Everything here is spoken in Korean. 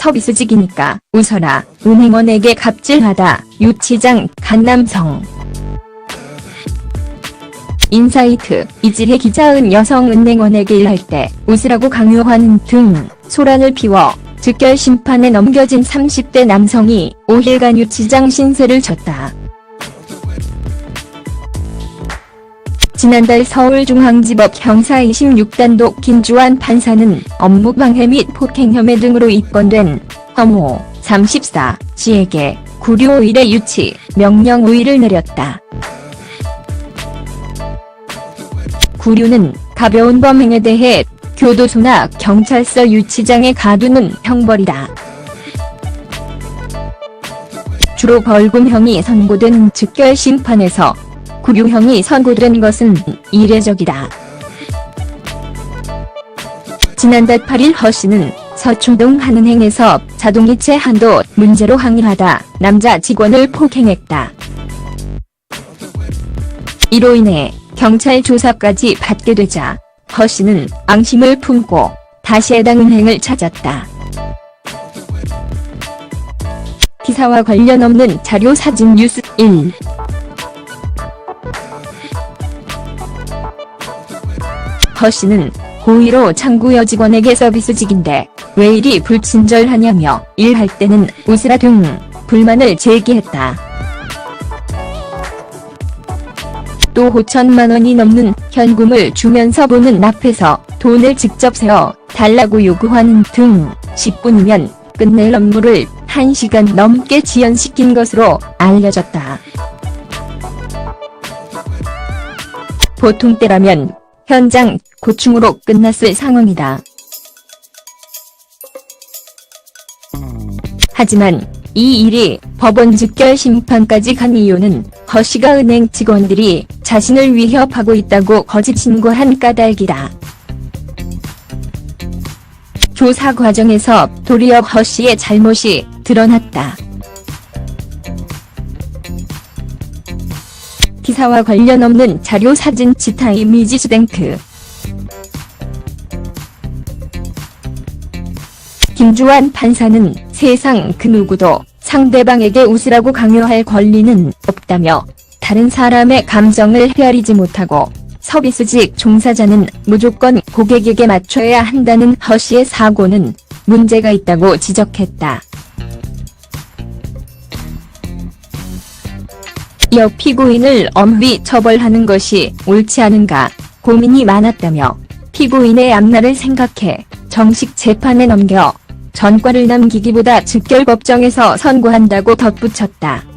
서비스직이니까 웃어라. 은행원에게 갑질하다. 유치장 간남성. 인사이트, 이질의 기자은 여성 은행원에게 일할 때 웃으라고 강요하는 등 소란을 피워 즉결 심판에 넘겨진 30대 남성이 5일간 유치장 신세를 졌다. 지난달 서울중앙지법 형사 26단독 김주환 판사는 업무방해 및 폭행 혐의 등으로 입건된 허모 34 씨에게 구류 5일의 유치 명령 5일을 내렸다. 구류는 가벼운 범행에 대해 교도소나 경찰서 유치장에 가두는 형벌이다. 주로 벌금형이 선고된 즉결 심판에서 구류형이 선고된 것은 이례적이다. 지난달 8일 허 씨는 서초동 한은행에서 자동이체 한도 문제로 항의하다 남자 직원을 폭행했다. 이로 인해 경찰 조사까지 받게 되자 허 씨는 앙심을 품고 다시 해당 은행을 찾았다. 기사와 관련 없는 자료 사진 뉴스 1 허 씨는 고의로 창구 여직원에게 서비스직인데 왜 이리 불친절하냐며 일할 때는 웃으라 등 불만을 제기했다. 또 5천만 원이 넘는 현금을 주면서 보는 앞에서 돈을 직접 세어 달라고 요구하는 등 10분이면 끝낼 업무를 1시간 넘게 지연시킨 것으로 알려졌다. 보통 때라면 현장 고충으로 끝났을 상황이다. 하지만 이 일이 법원 즉결 심판까지 간 이유는 허 씨가 은행 직원들이 자신을 위협하고 있다고 거짓 신고한 까닭이다. 조사 과정에서 도리어 허 씨의 잘못이 드러났다. 기사와 관련 없는 자료 사진 지타 이미지 스뱅크 김주환 판사는 세상 그 누구도 상대방에게 웃으라고 강요할 권리는 없다며 다른 사람의 감정을 헤아리지 못하고 서비스직 종사자는 무조건 고객에게 맞춰야 한다는 허 씨의 사고는 문제가 있다고 지적했다. 이어 피고인을 엄히 처벌하는 것이 옳지 않은가 고민이 많았다며 피고인의 앞날을 생각해 정식 재판에 넘겨 전과를 남기기보다 즉결 법정에서 선고한다고 덧붙였다.